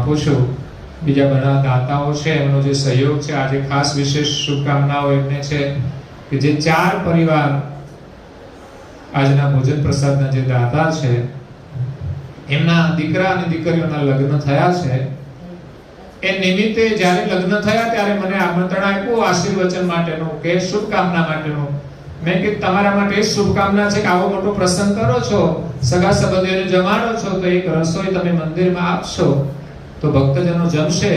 આપું છું. બીજા ઘણા દાતાઓ છે, એમનો જે સહયોગ છે, આજે ખાસ વિશેષ શુભકામનાઓ એમને છે કે જે ચાર પરિવાર આજના ભોજન પ્રસાદના જે દાતા છે, એમના દીકરા અને દીકરીઓના લગ્ન થયા છે. એ નિમિત્તે જ્યારે લગ્ન થયા ત્યારે મને આમંત્રણ આપ્યું, આશીર્વચન માટેનું કે શુભકામના માટેનું. મેં કે તમારા માટે શુભકામના છે કે આવો મોટો પ્રસંગ કરો છો. સગા સંબંધીઓને જમાડો છો તો એક રસોઈ તમે મંદિરમાં આપશો. તો ભક્તજનો જમશે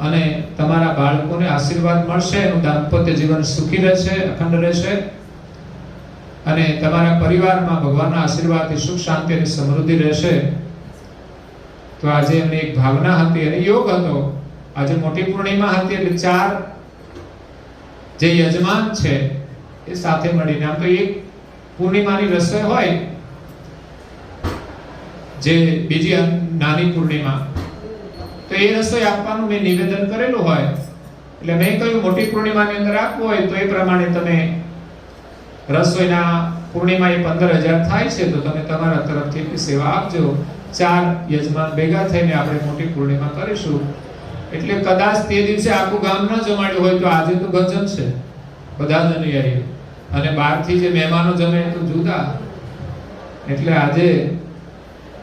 અને તમારા બાળકોને આશીર્વાદ મળશે, એનું દાંપત્ય જીવન સુખી રહેશે, અખંડ રહેશે. અને તમારા પરિવારમાં ભગવાનના આશીર્વાદથી સુખ, શાંતિ અને સમૃદ્ધિ રહેશે. તો આજે એમની એક ભાવના હતી અને યોગ હતો. આજે મોટી પૂર્ણિમા હતી એટલે ચાર જે યજમાન છે, એ સાથે મળીને, આમ તો એક પૂર્ણિમાની રસોઈ હોય, જે બીજી નાની પૂર્ણિમા. તો એ રસોઈ આપવાનું મેં નિવેદન કરેલું હોય, એટલે મેં કહ્યું મોટી પૂર્ણિમાની અંદર આપવું હોય તો એ પ્રમાણે તમે રસોઈના પૂર્ણિમા એ પંદર હજાર થાય છે તો તમે તમારા તરફથી સેવા આપજો. ચાર યજમાન ભેગા થઈને આપણે મોટી પૂર્ણિમા કરીશું. એટલે કદાચ તે દિવસે આખું ગામ ન જમાડ્યું હોય તો આજે તો ગજન છે. બધા જ અનુયાયી અને બહારથી જે મહેમાનો જમે તો જુદા. એટલે આજે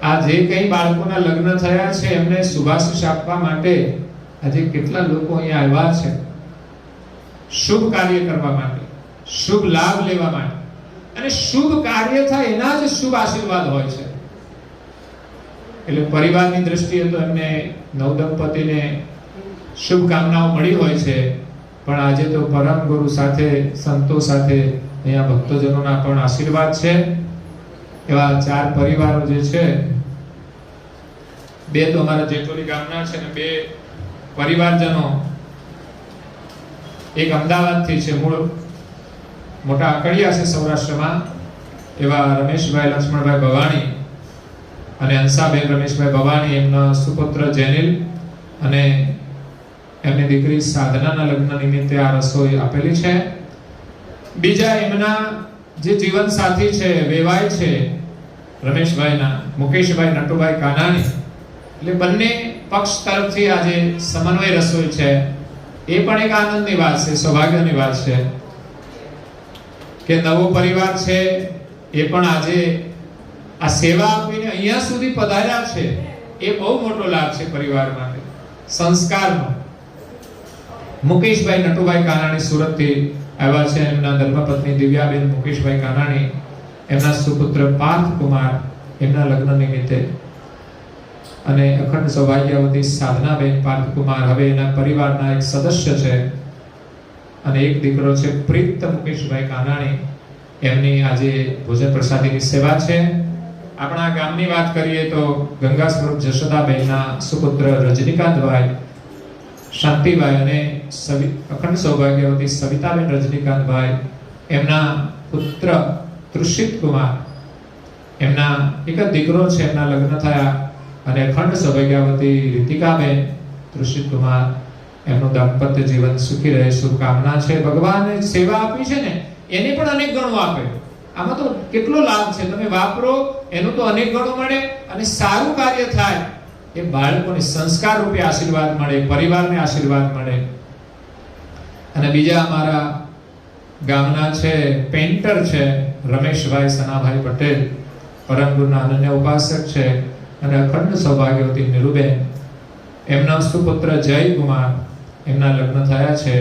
આ જે કઈ બાળકોના લગ્ન થયા છે, એમને શુભાશીષ આપવા માટે આજે કેટલા લોકો અહીંયા આવ્યા છે. શુભ કાર્ય કરવા માટે, શુભ લાભ લેવા માટે. અને શુભ કાર્ય થાય એના જ શુભ આશીર્વાદ હોય છે. એટલે પરિવારની દ્રષ્ટિએ તો એમને નવદંપતિને શુભકામનાઓ મળી હોય છે, પણ આજે તો પરમ ગુરુ સાથે, સંતો સાથે અહીંયા ભક્તજનોના પણ આશીર્વાદ છે. એવા ચાર પરિવારો જે છે, બે તો અમારા જેટોલી ગામના છે ને બે પરિવારજનો. એક અમદાવાદથી છે, મૂળ મોટા આકડિયા છે સૌરાષ્ટ્રમાં, એવા રમેશભાઈ, લક્ષ્મણભાઈ ભવાણી અને અંસાબેન રમેશભાઈ ભવાણી, એમના સુપુત્ર જેનિલ અને એમની દીકરી સાધનાના લગ્ન નિમિત્તે આ રસોઈ આપેલી છે. બીજા એમના જે જીવન સાથી છે, વેવાય છે રમેશભાઈના મુકેશભાઈ, નટુભાઈ કાનાણી. એટલે બંને પક્ષ તરફથી આજે સમન્વય રસોઈ છે, એ પણ એક આનંદની વાત છે, સૌભાગ્યની વાત છે કે નવો પરિવાર છે, એ પણ આજે આ સેવા આપીને અહીંયા સુધી પધાર્યા છે, એ બહુ મોટો લાભ છે પરિવાર માટે, સંસ્કારનો. મુકેશભાઈ, નટુભાઈ કાનાણી સુરતથી આવ્યા છે, એમના ધર્મપત્ની દિવ્યાબેન મુકેશભાઈ કાનાણી. એમના સુપુત્ર પાર્થ કુમાર એમના લગ્ન નિમિત્તે. અને અખંડ સૌભાગ્યવતી સાધનાબેન પાર્થ કુમાર હવે એના પરિવારના એક સદસ્ય છે. અને એક દીકરો છે પ્રીત મુકેશભાઈ કાનાણી. એમની આજે ભોજન પ્રસાદીની સેવા છે. આપણા ગામની વાત કરીએ તો ગંગા સ્વરૂપ જશોદાબેનના સુપુત્ર રજનીકાંતભાઈ, શાંતિભાઈ અને અખંડ સૌભાગ્યવતી સવિતાબેન રજનીકાંતભાઈ એમના પુત્ર તૃષિત કુમાર એમના એક જ દીકરો છે, એમના લગ્ન થયા અને અખંડ સૌભાગ્યવતી રીતિકાબેન કૃષિત કુમાર એમનું દાંપત્ય જીવન સુખી રહે, શુભકામના છે, ભગવાને સેવા આપી છે ને, એને પણ અનેક ગણો આપે. આમાં તો કેટલો લાભ છે? તમે વાપરો, એનું તો અનેક ગણો મળે અને સારું કાર્ય થાય. એ બાળકોને સંસ્કાર રૂપે આશીર્વાદ મળે, પરિવારને આશીર્વાદ મળે. અને બીજા અમારા ગામના છે, પેન્ટર છે રમેશભાઈ સનાભાઈ પટેલ પરમ ગુરુના અનન્ય ઉપાસક છે અને અખંડ સૌભાગ્યવતી નિરુબેન. એમના સુપુત્ર જયકુમાર એમના લગ્ન થયા છે.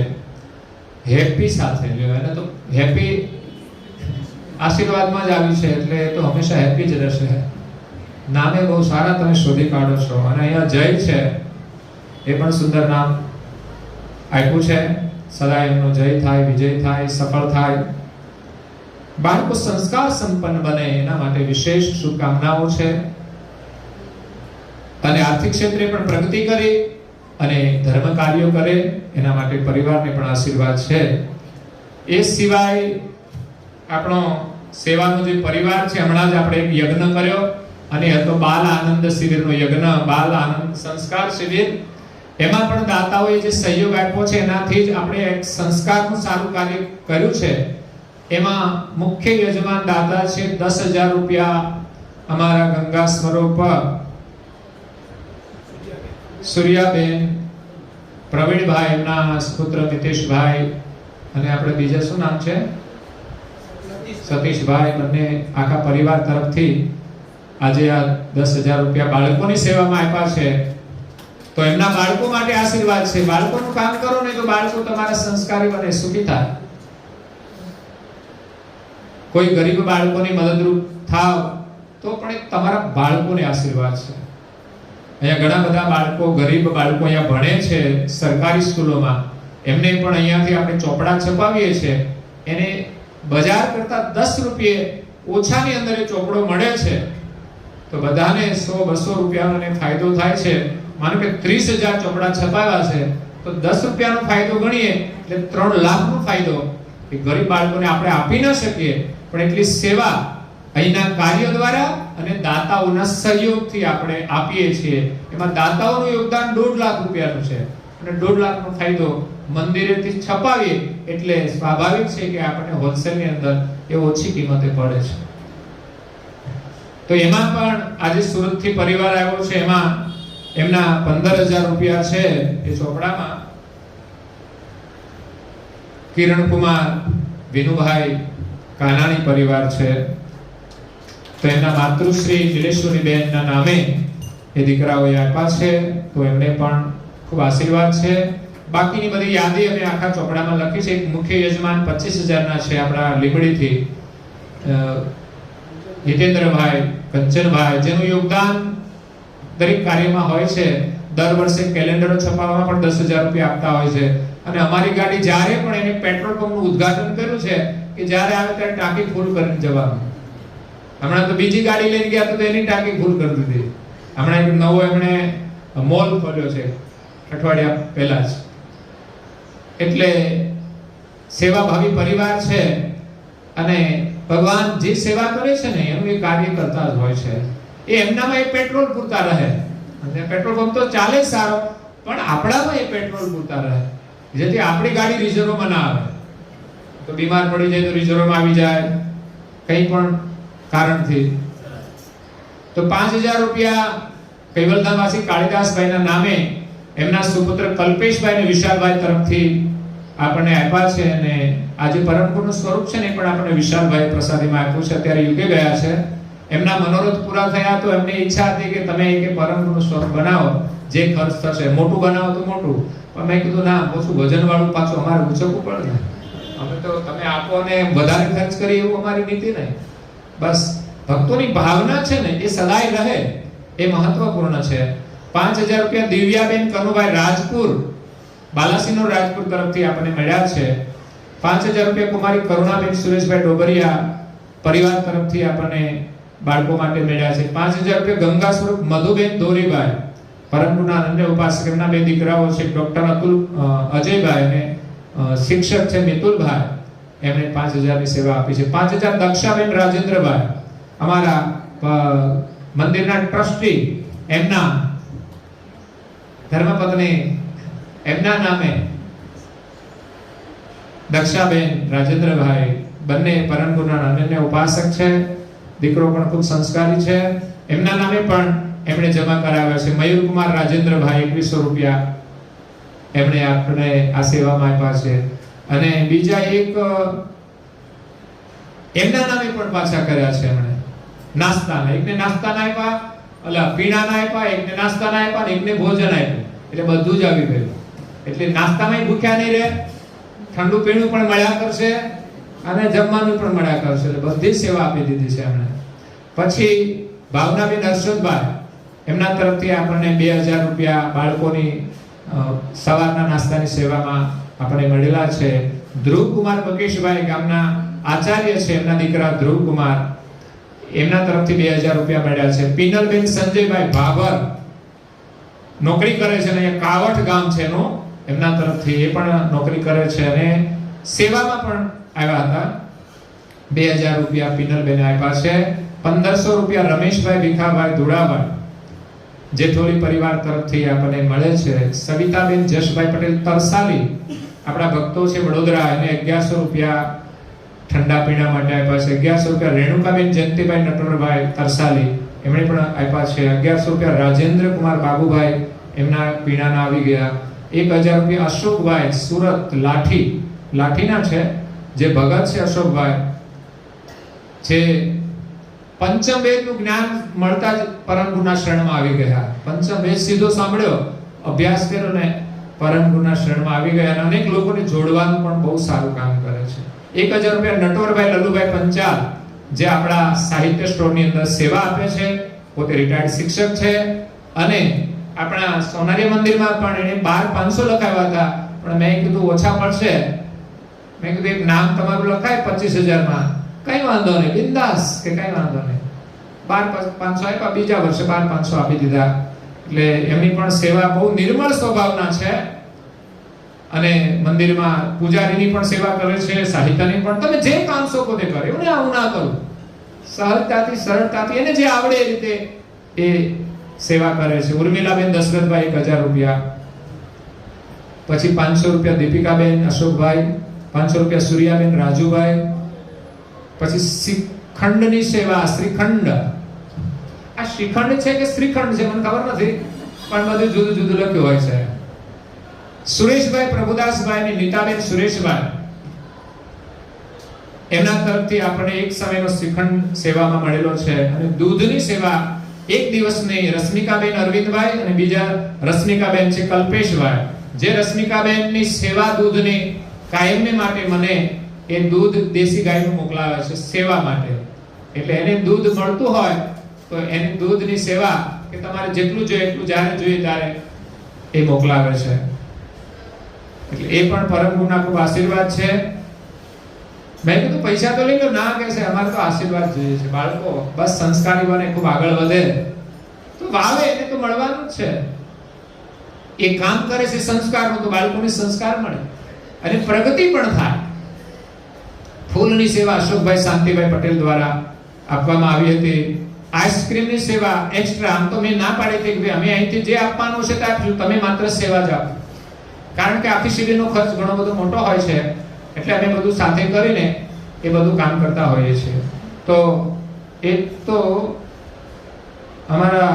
હેપી સાથે એને તો હેપી આશીર્વાદમાં જ આવી છે, એટલે એ તો હંમેશા હેપી જ રહેશે. નામે બહુ સારા તમે શોધી કાઢો છો. અને અહીંયા જય છે, એ પણ સુંદર નામ આપ્યું છે. સદા એમનો જય થાય, વિજય થાય, સફળ થાય. બાળકો સંસ્કાર સંપન્ન બને એના માટે વિશેષ શુભકામનાઓ છે. અને આર્થિક ક્ષેત્રે પણ પ્રગતિ કરે અને ધર્મ કાર્યો કરે, એના માટે પરિવારને પણ આશીર્વાદ છે. એ સિવાય આપણો સેવાનો જે પરિવાર છે, હમણાં જ આપણે એક યજ્ઞ કર્યો, અને હતો બાલ આનંદ શિબિરનો યજ્ઞ, બાલ આનંદ સંસ્કાર શિબિર. એમાં પણ દાતાઓએ જે સહયોગ આપ્યો છે, એનાથી જ આપણે એક સંસ્કારનું સારું કાર્ય કર્યું છે. એમાં મુખ્ય યજમાન દાતા છે, દસ હજાર રૂપિયા અમારા ગંગા સ્વરૂપ સૂર્યાબેન, પ્રવીણભાઈ, એમના પુત્ર મિતેશભાઈ અને આપણે બીજા શું નામ છે? સતીશભાઈ, બંને આખા પરિવાર તરફથી આજે આ દસ હજાર રૂપિયા બાળકોની સેવામાં આપ્યા છે. તો એમના બાળકો માટે આશીર્વાદ છે. બાળકોનું કામ કરો ને તો બાળકો તમારા સંસ્કારી બને. સુખી થાય. કોઈ ગરીબ બાળકોની મદદરૂપ થાવ, તો પણ એ તમારા બાળકોને આશીર્વાદ છે. અહીંયા ઘણા બધા બાળકો, ગરીબ બાળકો અહીંયા ભણે છે સરકારી સ્કૂલોમાં. એમને પણ અહીંયાથી આપણે ચોપડા છપાવીએ છીએ એને બજાર કરતા દસ રૂપિયે ઓછાની અંદર એ ચોપડો મળે છે. તો બધાને સો, બસો રૂપિયાનો ફાયદો થાય છે. માનો કે ત્રીસ હજાર ચોપડા છપાવ્યા છે, તો દસ રૂપિયાનો ફાયદો ગણીએ, એટલે ત્રણ લાખનો ફાયદો. એ ગરીબ બાળકોને આપણે આપી ન શકીએ. પણ એટલી સેવા અહીંના કાર્યો દ્વારા અને દાતાઓના સહયોગથી આપણે આપીએ છીએ. એમાં દાતાઓનું યોગદાન દોઢ લાખ રૂપિયાનું છે. અને દોઢ લાખનો ફાયદો મંદિરેથી છપાવીએ એટલે સ્વાભાવિક છે કે આપણને હોલસેલની અંદર એ ઓછી કિંમતે પડે છે. તો એમાં પણ આજે સુરતથી પરિવાર આવ્યો છે. એમાં એમના પંદર હજાર રૂપિયા છે એ ચોપડામાં. કિરણ કુમાર વિનુભાઈ કાનાણી પરિવાર છે. તો એમના માતૃશ્રી નીલેશ્વરી બેનના નામે એ દીકરાઓએ આપ્યા છે. તો એમને પણ ખૂબ આશીર્વાદ છે. બાકીની બધી યાદી અમે આખા ચોપડામાં લખી છે. એક મુખ્ય યજમાન પચીસ હજારના છે આપણા લીંબડીથી. અ, હિતેન્દ્રભાઈ કંચનભાઈ જેનું યોગદાન દરેક કાર્યમાં હોય છે. દર વર્ષે કેલેન્ડરો છપાવવામાં પણ દસ હજાર રૂપિયા આપતા હોય છે. અને અમારી ગાડી જ્યારે પણ એને પેટ્રોલ પંપનું ઉદ્ઘાટન કર્યું છે કે જ્યારે આવે ત્યારે ટાંકી ફૂલ કરીને જવાનું. હમણાં તો બીજી ગાડી લઈને ગયા તો એની ટાંકી ફૂલ કરી દીધી. હમણાં એક નવો એમણે મોલ ખોલ્યો છે, અઠવાડિયા પહેલા જ. એટલે સેવાભાવી પરિવાર છે અને ભગવાન જે સેવા કરે છે ને, એનું એ કાર્ય કરતા જ હોય છે. એ એમનામાં એ પેટ્રોલ પૂરતા રહે. અને પેટ્રોલ પંપ તો ચાલે સારો, પણ આપણામાં એ પેટ્રોલ પૂરતા રહે. જેથી આપણી ગાડી રિઝર્વમાં ના આવે. તો બીમાર પડી જાય તો રિઝર્વમાં આવી જાય. કંઈ પણ કારણથી. તો પાંચ હજાર રૂપિયા કૈવલધામવાસી કાળીદાસભાઈના નામે એમના સુપુત્ર કલ્પેશભાઈ અને વિશાલભાઈ તરફથી આપણને આપ્યા છે અને આજે પરમપુરનું સ્વરૂપ છે ને પણ આપણને વિશાલભાઈ પ્રસાદીમાં આપ્યું છે. અત્યારે યુકે ગયા છે. એમના મનોરથ પૂરા થયા તો એમની ઈચ્છા હતી કે તમે કે પરમપુરનું સ્વરૂપ બનાવો. જે ખર્ચ થશે. મોટું બનાવો તો મોટું. પણ મેં કીધું, ના, ઓછું વજનવાળું પાછું અમારે ઉચકવું પડે ને. અમે તો તમે આપો ને વધારે ખર્ચ કરી એવું અમારી નીતિ નહીં. બસ, ભક્તોની ભાવના છે ને, એ સદાય રહે, એ મહત્વપૂર્ણ છે. પાંચ હજાર રૂપિયા દિવ્યાબેન કનુભાઈ રાજપુર બાલાસીનો રાજપુર તરફથી આપણને મળ્યા છે. પાંચ હજાર રૂપિયા કુમારી કરુણાબેન સુરેશભાઈ ડોબરિયા પરિવાર તરફથી આપણને બાળકો માટે મળ્યા છે. પાંચ હજાર રૂપિયા ગંગા સ્વરૂપ મધુબેન દોરીભાઈ પરંપુના અન્ય ઉપાસક એમના બે દીકરાઓ છે, ડોક્ટર અતુલ અજયભાઈ અને શિક્ષક છે મિતુલભાઈ. એમણે પાંચ હજારની સેવા આપી છે. પાંચ હજાર દક્ષાબેન રાજેન્દ્રભાઈ. અમારા મંદિરના ટ્રસ્ટી એમના ધર્મપત્ની એમના નામે દક્ષાબેન રાજેન્દ્રભાઈ. બંને પરમ ગુરુના અનન્ય ઉપાસક છે. દીકરો પણ ખૂબ સંસ્કારી છે. એમના નામે પણ એમણે જમા કરાવ્યા છે. મયુરકુમાર રાજેન્દ્રભાઈ એકવીસો રૂપિયા એમણે આપણે આ સેવામાં આપ્યા છે. અને બીજા એક એમના નામે પણ પાછા કર્યા છે એમણે. નાસ્તાના. એકને નાસ્તાના આપ્યા એટલે પીણાના આપ્યા, એકને નાસ્તાના આપ્યા અને એકને ભોજન આપ્યું. એટલે બધું જ આવી ગયું. એટલે નાસ્તામાં ભૂખ્યા નહીં રહે. ઠંડુ પીણું પણ મળ્યા કરશે અને જમવાનું પણ મળ્યા કરશે. એટલે બધી સેવા આપી દીધી છે એમણે. પછી ભાવનાબેન હર્ષદભાઈ, એમના તરફથી આપણને બે હજાર રૂપિયા બાળકોની સવારના નાસ્તાની સેવામાં આપણે મળેલા છે. ધ્રુવકુમાર બકેશભાઈ ગામના આચાર્ય છે. એમના દીકરા ધ્રુવકુમાર. એમના તરફથી બે હજાર રૂપિયા મળ્યા છે. પિનલબેન સંજયભાઈ ભાભર નોકરી કરે છે અને કાવઠ ગામ છે એનું. એમના તરફથી એ પણ નોકરી કરે છે અને સેવામાં પણ આવ્યા હતા. બે હજાર રૂપિયા પિનલબેન આપ્યા છે. પંદરસો રૂપિયા રમેશભાઈ ભીખાભાઈ ધુડાભાઈ. જેઠોલી પરિવાર તરફથી આપણને મળે છે. સવિતાબેન જશભાઈ પટેલ તરસાલી, આપણા ભક્તો છે વડોદરા, એને અગિયારસો રૂપિયા ઠંડા પીણા માટે આપ્યા છે. અગિયારસો રૂપિયા રેણુકાબેન જયંતિભાઈ, નટવરભાઈ તરસાલી, એમણે પણ આપ્યા છે. અગિયારસો રૂપિયા રાજેન્દ્ર કુમાર બાબુભાઈ, એમના પીણાના આવી ગયા. એક હજાર રૂપિયા અશોકભાઈ, સુરત, લાઠી. લાઠીના છે. જે ભગત છે અશોકભાઈ. જે પંચમ વેદનું જ્ઞાન મળતા જ પરમ ગુના શરણમાં આવી ગયા. પંચમ વેદ સીધો સાંભળ્યો, અભ્યાસ કર્યો ને પરમ ગુના શરણમાં આવી ગયા અને અનેક લોકોને જોડવાનું પણ બહુ સારું કામ કરે છે. એક હજાર રૂપિયા નટવરભાઈ, લલુભાઈ પંચાલ, જે આપણા સાહિત્ય સ્ટોરની અંદર સેવા આપે છે, પોતે રિટાયર્ડ શિક્ષક છે અને આપણા સોનારી મંદિરમાં પણ એને બાર પાંચસો લખાવ્યા હતા. પણ મેં કીધું, ઓછા પડશે મેં કીધું, એક નામ તમારું લખાય પચીસ હજારમાં. કઈ વાંધો નહીં, બિંદાસ કે કઈ વાંધો નહીં. બાર પાંચસો આપ્યા, બીજા વર્ષે બાર પાંચસો આપી દીધા. એટલે એમની પણ સેવા બહુ નિર્મળ સ્વભાવના છે. અને મંદિરમાં પૂજારીની પણ સેવા કરે છે, સાહિત્યની પણ. તમે જે કામ શોખો પોતે કરે, એવું આવું ના કરું. સહજતાથી સરળતાથી, એને જે આવડે એ રીતે એ સેવા કરે છે. ઉર્મિલાબેન દશરથભાઈ એક હજાર રૂપિયા. પછી પાંચસો રૂપિયા દીપિકાબેન અશોકભાઈ, પાંચસો રૂપિયા સૂર્યાબેન રાજુભાઈ પછી શ્રીખંડની સેવા, શ્રીખંડ. આ શ્રીખંડ છે કે શ્રીખંડ છે, મને ખબર નથી, પણ બધું જુદું જુદું લખ્યું હોય છે. સુરેશભાઈ પ્રભુદાસભાઈ અને નીતાબેન સુરેશભાઈ. એમના તરફથી આપણે એક સમયનો શ્રીખંડ સેવામાં મળેલો છે અને દૂધની સેવા એક દિવસની રશ્મિકાબેન અરવિંદભાઈ અને બીજા રશ્મિકાબેન છે કલ્પેશભાઈ. જે રશ્મિકાબેનની સેવા દૂધની કાયમને માટે મને એ દૂધ દેશી ગાયનું મોકલાવે છે સેવા માટે. એટલે એને દૂધ મળતું હોય, તો એની દૂધની સેવા કે તમારે જેટલું જોઈએ એટલું જ્યારે જોઈએ ત્યારે એ મોકલાવે છે. એટલે એ પણ પરમ ગુના ખૂબ આશીર્વાદ છે. મેં કીધું પૈસા તો લઈ લો, ના કે છે, અમારે તો આશીર્વાદ જોઈએ છે. બાળકો, બસ સંસ્કારી બને, ખૂબ આગળ વધે. તો વાવે, એને તો મળવાનું જ છે. એ કામ કરે છે સંસ્કારનું તો બાળકોને સંસ્કાર મળે. અને પ્રગતિ પણ થાય. ફૂલની સેવા અશોકભાઈ શાંતિભાઈ પટેલ દ્વારા આપવામાં આવી હતી. આઈસ્ક્રીમની સેવા એક્સ્ટ્રા આમ તો મેં ના પાડી હતી કે અમે અહીંથી જે આપવાનું છે તે આપજો, તમે માત્ર સેવા જ આપો. કારણ કે આખી શિબિરનો ખર્ચ ઘણો બધો મોટો હોય છે, એટલે અમે બધું સાથે કરીને એ બધું કામ કરતા હોઈએ છીએ. તો એક તો અમારા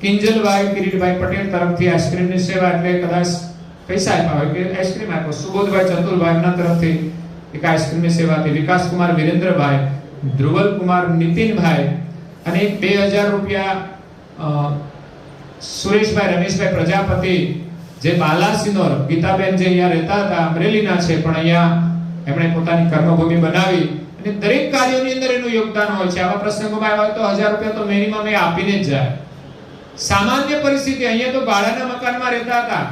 કિંજલભાઈ, કિરીટભાઈ પટેલ તરફથી આઈસ્ક્રીમની સેવા એટલે કદાચ પૈસા આપ્યા હોય કે આઈસ્ક્રીમ આપ્યો. સુબોધભાઈ ચતુરભાઈ એમના તરફથી એક આઈસ્ક્રીમની સેવાથી વિકાસકુમાર વિરેન્દ્રભાઈ, ધ્રુવલ કુમાર નીતિનભાઈ અને બે હજાર રૂપિયા સુરેશભાઈ, રમેશભાઈ પ્રજાપતિ, જે બાલાસિનોર ગીતાબેન જે અહીંયા રહેતા હતા, અમરેલીના છે, પણ અહીંયા એમણે પોતાની કર્મભૂમિ બનાવી અને દરેક કાર્યોની અંદર એનું યોગદાન હોય છે. આવા પ્રસંગોમાં આવ્યા તો હજાર રૂપિયા તો મિનિમમ એ આપીને જ જાય. સામાન્ય પરિસ્થિતિ, અહીંયા તો ભાડાના મકાનમાં રહેતા હતા.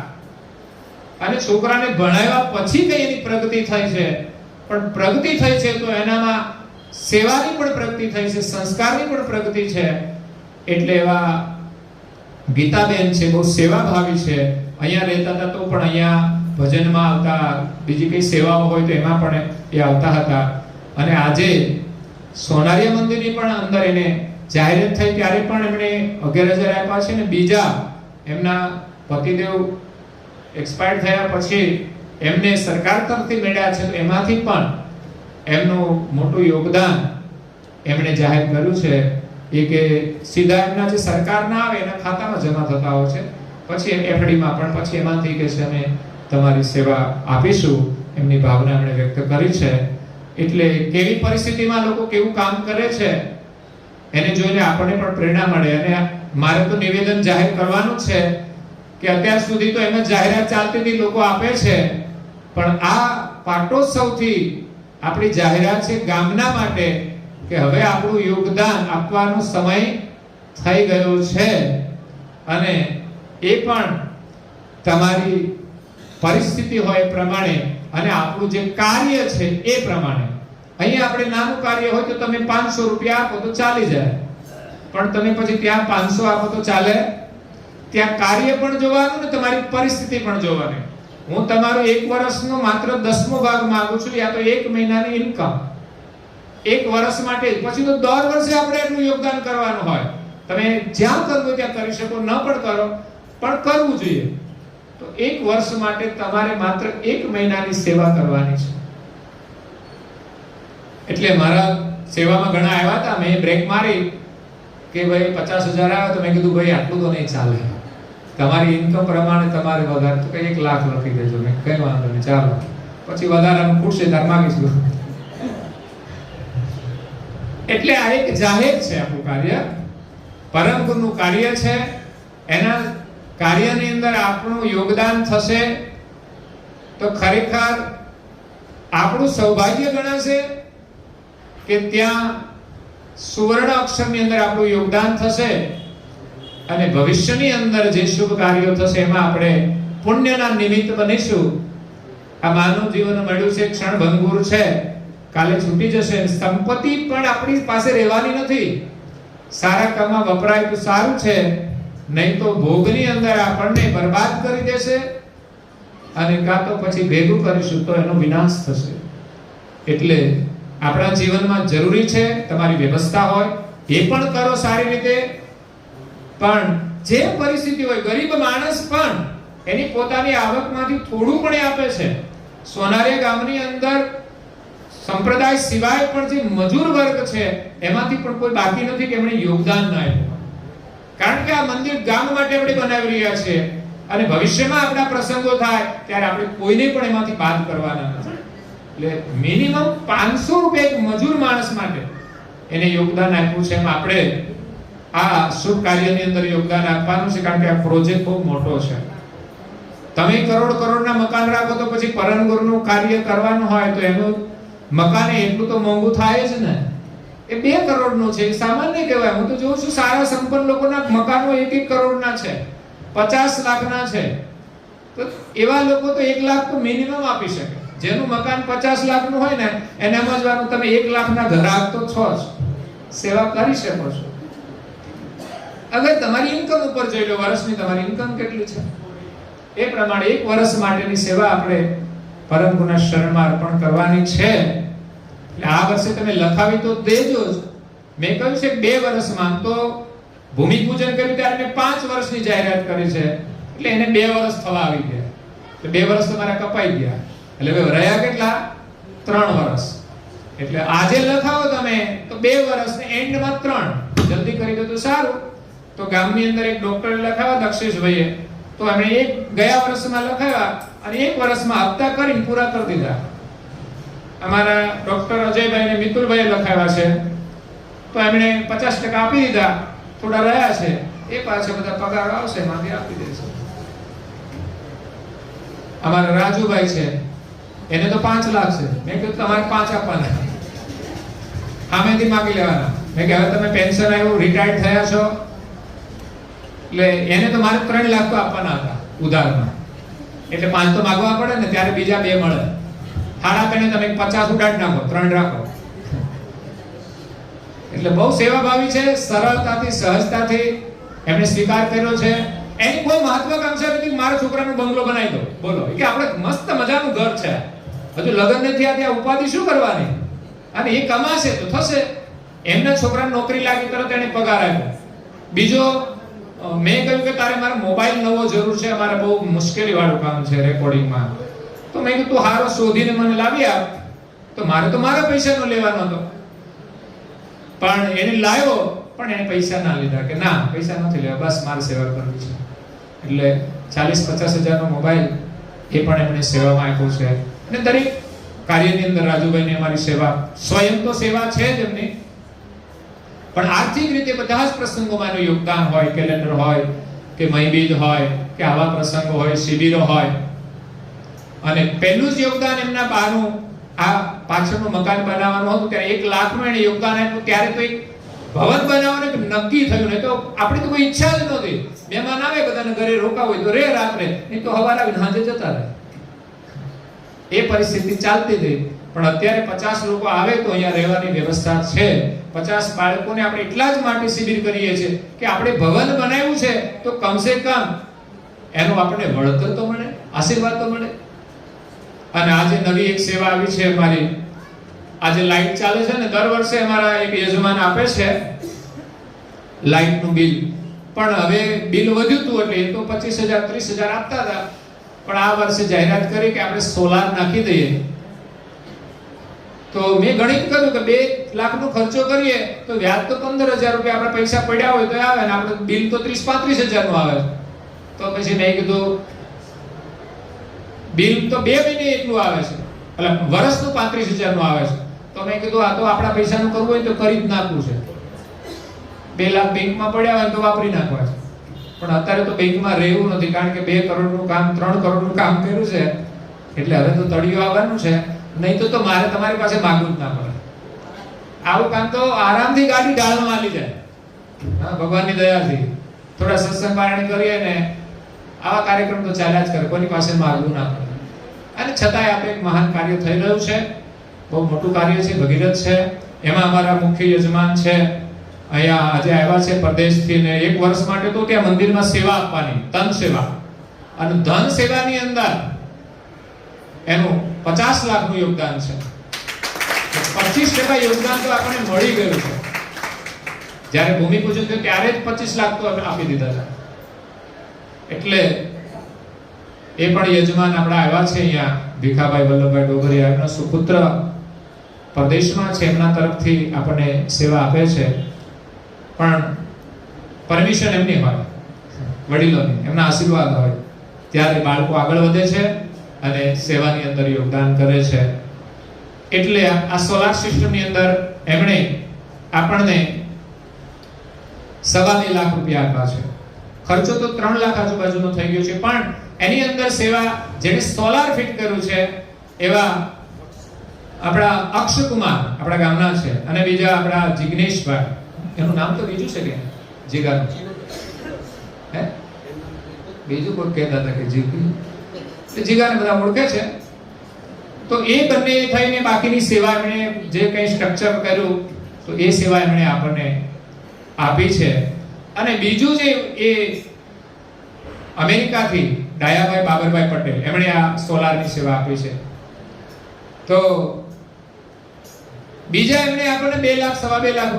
અને છોકરાને ભણાવ્યા પછી કઈ એની પ્રગતિ થઈ છે? પણ પ્રગતિ થઈ છે તો એનામાં સેવાની પણ પ્રગતિ થઈ છે, સંસ્કારની પણ પ્રગતિ છે. એટલે એવા ગીતાબેન છે, બહુ સેવાભાવી છે. અહીંયા રહેતા હતા તો પણ અહીંયા ભજનમાં આવતા, બીજી કઈ સેવાઓ હોય તો એમાં પણ એ આવતા હતા. અને આજે સોનારિયા મંદિરની પણ અંદર એને જાહેરાત થઈ ત્યારે પણ એમણે અગિયાર હજાર આપ્યા છે ને બીજા એમના પતિદેવ એક્સપાયર થયા પછી એમને સરકાર તરફથી મળ્યા છે એમાંથી પણ એમનું મોટું યોગદાન એમણે જાહેર કર્યું છે, એ કે સીધા એમના જે સરકારના આવે, એના ખાતામાં જમા થતા હોય છે. પછી એફડીમાં પણ પછી એમાંથી કે છે, અમે તમારી સેવા આપીશું, એમની ભાવના એમણે વ્યક્ત કરી છે. એટલે કેવી પરિસ્થિતિમાં લોકો કેવું કામ કરે છે, એને જોઈને આપણને પણ પ્રેરણા મળે. અને મારે તો નિવેદન જાહેર કરવાનું છે, કે અત્યાર સુધી તો એમાં જાહેરાત ચાલતી લોકો આપે છે. પણ આ પાટોત્સવથી આપણી જાહેરાત છે ગામના માટે કે હવે આપણું યોગદાન આપવાનો સમય થઈ ગયો છે. અને એ પણ તમારી પરિસ્થિતિ હોય પ્રમાણે અને આપણું જે કાર્ય છે એ પ્રમાણે. અહીંયા આપણે નાનું કાર્ય હોય તો તમે પાંચસો રૂપિયા આપો તો ચાલી જાય. પણ તમે પછી ત્યાં પાંચસો આપો તો ચાલે. ત્યાં કાર્ય પણ જોવાનું ને તમારી પરિસ્થિતિ પણ જોવાની. હું તમારો એક વર્ષનો માત્ર દસમો ભાગ માંગુ છું, યા તો એક મહિનાની ઇન્કમ એક વર્ષ માટે, પછી તો દર વર્ષે આપણે એટલું યોગદાન કરવાનું હોય. તમે જ્યાં કરવું ત્યાં કરી શકો, ન પણ કરો, પણ કરવું જોઈએ. તો એક વર્ષ માટે તમારે માત્ર એક મહિનાની સેવા કરવાની છે. એટલે મારા સેવામાં ઘણા આવ્યા હતા, મેં બ્રેક મારી કે ભાઈ પચાસ હજાર આવ્યા, તો મેં કીધું, ભાઈ, આટલું તો નહીં ચાલે. તમારી ઇન્કમ પ્રમાણે તમારે વધારે. તો કઈ એક લાખ લખી દેજો. મેં કઈ વાંધો નહીં. ચાલો. પછી વધારાનું ખૂટશે ત્યારે માગીશું. એટલે આ એક જાહેર છે આપણું કાર્ય. પરમ ગુરુનું કાર્ય છે. એના કાર્યની અંદર આપણું યોગદાન થશે. તો ખરેખર આપણું સૌભાગ્ય ગણાશે કે ત્યાં સુવર્ણ અક્ષરની અંદર આપણું યોગદાન થશે. અને ભવિષ્યની અંદર જે શુભ કાર્યો થશે એમાં આપણે પુણ્યના નિમિત્ત બનીશું. આ માનવ જીવન મળ્યું છે, ક્ષણ ભંગુર છે. કાલે છૂટી જશે. સંપત્તિ પણ આપણી પાસે રહેવાની નથી. સારા કામમાં વપરાય તો સારું છે. નહીં તો ભોગની અંદર આપણને બરબાદ કરી દેશે અને કાં તો પછી ભેગું કરીશું તો એનો વિનાશ થશે. એટલે આપણા જીવનમાં જરૂરી છે, તમારી વ્યવસ્થા હોય, એ પણ કરો સારી રીતે. પણ જે પરિસ્થિતિ હોય, ગરીબ માણસ પણ એની પોતાની આવકમાંથી થોડું પણ આપે છે. સોનારિયા ગામની અંદર સંપ્રદાય સિવાય પણ જે મજૂર વર્ગ છે, એમાંથી પણ કોઈ બાકી નથી કે એમણે યોગદાન ના આપ્યું. કારણ કે આ મંદિર ગામ માટે આપણે બનાવી રહ્યા છીએ અને ભવિષ્યમાં આપણા પ્રસંગો થાય ત્યારે આપણે કોઈને પણ એમાંથી બાદ કરવાના નથી. એટલે મિનિમમ 500 રૂપિયા એક મજૂર માણસ માટે એને યોગદાન આપ્યું છે એમ આપણે આ શુભ કાર્યની અંદર યોગદાન આપવાનું છે કારણ કે આ પ્રોજેક્ટ બહુ મોટો છે. તમે કરોડ કરોડના મકાન રાખો તો પછી પરમગુરુનું કાર્ય કરવાનું હોય તો એનું મકાન એટલું તો મોંઘું થાય જ ને. એ બે કરોડનું છે, એ સામાન્ય કહેવાય. હું તો જોઉં છું સારા સંપન્ન લોકોના મકાનો એક એક કરોડના છે, પચાસ લાખના છે. તો એવા લોકો તો એક લાખ તો મિનિમમ આપી શકે. જેનું મકાન પચાસ લાખનું હોય ને, એને સમજવાનું તમે એક લાખના ઘર તો છો જ. સેવા કરી શકો છો. અગર તમારી ઇન્કમ ઉપર જોઈ લો, વર્ષની તમારી ઇન્કમ કેટલી છે? એ પ્રમાણે એક વર્ષ માટેની સેવા આપણે પરમ ગુના શરણમાં અર્પણ કરવાની છે. એટલે આ વર્ષે તમે લખાવી તો દેજો જ. મેં કહ્યું છે બે વર્ષમાં, તો ભૂમિ પૂજન કર્યું ત્યારે મેં પાંચ વર્ષની જાહેરાત કરી છે. એટલે એને બે વર્ષ થવા આવી ગયા. એટલે બે વર્ષ તમારા કપાઈ ગયા. એટલે હવે રહ્યા કેટલા? ત્રણ વર્ષ. એટલે આજે લખાવો તમે, તો બે વર્ષ એન્ડમાં ત્રણ. જલ્દી કરી દો તો સારું. તો ગામની અંદર એક ડોક્ટરે લખાવ્યા, દક્ષેશભાઈએ. તો એમણે એક ગયા વર્ષમાં લખાવ્યા અને એક વર્ષમાં હપ્તા કરીને પૂરા કરી દીધા. અમારા ડોક્ટર અજયભાઈ અને મિતુલભાઈએ લખાવ્યા છે. તો એમણે પચાસ ટકા આપી દીધા. થોડા રહ્યા છે. એ પાછા બધા પગાર આવશે એમાંથી આપી દેશે. અમારા રાજુભાઈ છે. એને તો પાંચ લાખ છે. મેં કીધું, તમારે પાંચ આપવાના. આમેથી માગી લેવાના. મેં કે હવે તમે પેન્શન આવ્યું રિટાયર્ડ થયા છો. એટલે એને તો મારે ત્રણ લાખ તો આપવાના હતા ઉધારમાં. એટલે પાંચ તો માગવા પડે ને ત્યારે બીજા બે મળે. હાડા પેને તમે પચાસ ઉડાડી નાખો, ત્રણ રાખો. એટલે બહુ સેવાભાવી છે, સરળતાથી, સહજતાથી એમણે સ્વીકાર કર્યો છે. એની કોઈ મહત્વાકાંક્ષા નથી મારા છોકરાનો બંગલો બનાવી દો. બોલો. કે આપણે મસ્ત મજાનું ઘર છે. હજુ લગ્ન નથી આ ત્યાં ઉપાધિ શું કરવાની? અને એ કમાશે તો થશે. એમના છોકરાને નોકરી લાગી તરત એને પગાર આપ્યો. બીજો મેં કહ્યું કે તારે મારે મોબાઈલ નવો જરૂર છે, મારે બહુ મુશ્કેલી વાળું કામ છે રેકોર્ડિંગમાં તો મેં કીધું, તું હારો શોધીને મને લાવી આપ તો મારે તો મારા પૈસાનો લેવાનો હતો. પણ એને લાવ્યો, પણ એને પૈસા ના લીધા કે ના, પૈસા નથી લેવા, બસ મારે સેવા કરવી છે. એટલે ચાલીસ પચાસ હજારનો મોબાઈલ એ પણ એમણે સેવામાં આપ્યો છે. અને દરેક કાર્યની અંદર રાજુભાઈની અમારી સેવા, સ્વયં તો સેવા છે જ એમની પણ આર્થિક રીતે બધા જ પ્રસંગોમાં એનું યોગદાન હોય કેલેન્ડર હોય, કે મહીબીજ હોય, કે આવા પ્રસંગો હોય, શિબિરો હોય. અને પહેલું જ યોગદાન એમના બાનું આ પાછળનું મકાન બનાવવાનું હતું, ત્યારે એક લાખનું એને યોગદાન આપ્યું, ત્યારે તો ભવન બનાવવાનું નક્કી થયું, નહીં તો આપણી તો કોઈ ઈચ્છા જ નહોતી. મહેમાન આવે, બધાને ઘરે રોકાવ હોય તો રે રાત્રે, નહીં તો હવાર આવીને સાંજે જતા રહે. એ પરિસ્થિતિ ચાલતી હતી પણ અત્યારે પચાસ લોકો આવે તો અહીંયા રહેવાની વ્યવસ્થા છે. પચાસ બાળકોને આપણે એટલા જ માટે શિબિર કરીએ છીએ કે આપણે ભવન બનાવ્યું છે તો કમસે કમ એનું આપણે વળતર તો મળે, આશીર્વાદ તો મળે. અને આજે નવી એક સેવા આવી છે અમારી. આજે લાઈટ ચાલે છે ને, દર વર્ષે અમારા એક યજમાન આપે છે લાઈટનું બિલ. પણ હવે બિલ વધ્યું હતું એટલે તો પચીસ હજાર, ત્રીસ હજાર આપતા હતા. પણ આ વર્ષે જાહેરાત કરી કે આપણે સોલાર નાખી દઈએ. તો મેં ગણિત કર્યું કે બે લાખનો ખર્ચો કરીએ, તો વ્યાજ તો પંદર હજાર રૂપિયા આપણે પૈસા પડ્યા હોય તો આવે ને આપણે બિલ તો ત્રીસ પાંત્રીસ હજારનું આવે તો પછી મેં કીધું, બિલ તો બે મહિને એટલું આવે છે. એટલે વર્ષનું પાંત્રીસ હજારનું આવે છે. તો મેં કીધું, આ તો આપણા પૈસાનું કરવું હોય તો કરી જ નાખવું છે. બે લાખ બેંકમાં પડ્યા હોય તો વાપરી નાખવા છે. પણ અત્યારે તો બેંકમાં રહેવું નથી કારણ કે બે કરોડનું કામ, ત્રણ કરોડનું કામ કર્યું છે. એટલે હવે તો તળિયું આવવાનું છે. નહીં તો તો મારે તમારી પાસે માગવું જ ના પડે. આવું કામ તો આરામથી ગાડી ડાળમાં આવી જાય હા, ભગવાનની દયાથી. થોડા સત્સંગ પારણી કરીએ ને આવા કાર્યક્રમ તો ચાલ્યા જ કરે કોની પાસે માગવું ના પડે. અને છતાંય આપણે એક મહાન કાર્ય થઈ રહ્યું છે. બહુ મોટું કાર્ય છે, ભગીરથ છે. એમાં અમારા મુખ્ય યજમાન છે. અહીંયા આજે આવ્યા છે પરદેશથી ને એક વર્ષ માટે તો ત્યાં મંદિરમાં સેવા આપવાની તન સેવા. અને ધન સેવાની અંદર એનું પચાસ લાખનું યોગદાન છે. પચીસ ટકા યોગદાન તો આપણને મળી ગયું છે. જ્યારે ભૂમિપૂજન થયું ત્યારે જ પચીસ લાખ તો આપી દીધા હતા. એટલે એ પણ યજમાન આપણા આવ્યા છે અહીંયા, ભીખાભાઈ વલ્લભભાઈ ડોગરિયા એમના સુપુત્ર પ્રદેશમાં છે, એમના તરફથી આપણને સેવા આપે છે. પણ પરમિશન એમની હોય, વડીલોની, એમના આશીર્વાદ હોય. ત્યારે બાળકો આગળ વધે છે. અને સેવાની અંદર યોગદાન કરે છે. એટલે આ સોલાર સિસ્ટમની અંદર એમણે આપણને સવા બે લાખ રૂપિયા આપ્યા છે. ખર્ચો તો ત્રણ લાખ આજુબાજુનો થઈ ગયો છે, પણ એની અંદર સેવા જેને સોલાર ફિટ કર્યું છે, એવા આપણા અક્ષકુમાર આપણા ગામના છે અને બીજા આપણા જિગ્નેશભાઈ. એનું નામ તો બીજું છે કે જીગાનું. હે? બીજું કોઈ કહેતા હતા કે જીગી? જીગાને બધા ઓળખે છે. તો એ બંને થઈને બાકીની સેવા એમણે જે કંઈ સ્ટ્રક્ચર કર્યું, તો એ સેવા એમણે આપણને આપી છે. અને બીજું જે એ અમેરિકાથી ડાયાભાઈ બાબરભાઈ પટેલ, એમણે આ સોલારની સેવા આપી છે. તો બીજા એમણે આપણને બે લાખ, સવા બે લાખ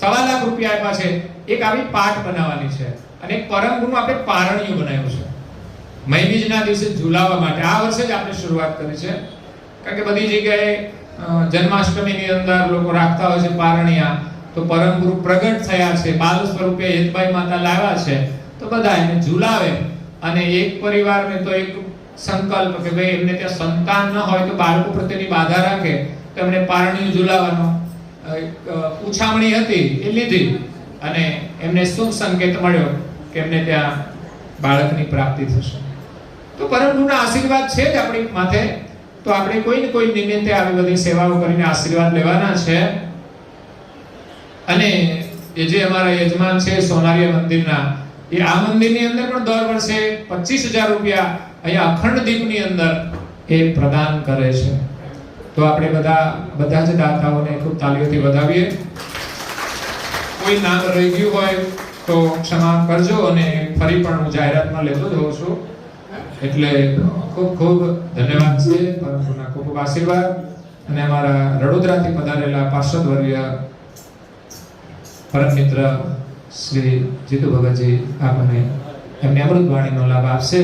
સવા લાખ રૂપિયા આપ્યા છે. એક આવી પાટ બનાવવાની છે. અને પરમ ગુરુ આપણે પારણિયું બનાવ્યું છે. મહિબીજના દિવસે ઝુલાવવા માટે. આ વર્ષે જ આપણે શરૂઆત કરી છે. કારણ કે બધી જગ્યાએ જન્માષ્ટમીની અંદર લોકો રાખતા હોય છે પારણિયા. તો પરમ ગુરુ પ્રગટ થયા છે. બાલ સ્વરૂપે હેતભાઈ માતા લાવ્યા છે. તો બધા એને ઝુલાવે. અને એક પરિવારને તો એક સંકલ્પ કે ભાઈ એમને ત્યાં સંતાન ન હોય તો બાળકો પ્રત્યેની બાધા રાખે. તો એમને પારણિયું અ, ઉછામણી હતી. એ લીધી. અને એમને શુભ સંકેત મળ્યો કે એમને ત્યાં બાળકની પ્રાપ્તિ થશે. તો પરમગુરુના આશીર્વાદ છે જ આપણી માથે. તો આપણે કોઈ ને કોઈ નિમિત્તે આવી બધી સેવાઓ કરીને આશીર્વાદ લેવાના છે? અને એ જે અમારા યજમાન છે સોનારીયા મંદિરના, એ આ મંદિરની અંદર પણ દર વર્ષે પચીસ હજાર રૂપિયા અહીંયા અખંડ દીપની અંદર એ પ્રદાન કરે છે. તો આપણે બધા બધા જ દાતાઓને ખૂબ તાલીઓથી વધાવીએ. કોઈ નામ રહી ગયું હોય તો ક્ષમા કરજો અને ફરી પણ હું જાહેરાતમાં લેતો જ હોઉં છું. એટલે ખૂબ ખૂબ ધન્યવાદ છે પરંતુના ખૂબ ખૂબ આશીર્વાદ અને અમારા રડોદરાથી પધારેલા પાર્ષદ વર્ય પરમ મિત્ર શ્રી જીતુ ભગતજી આપણને એમની અમૃત વાણીનો લાભ આપશે.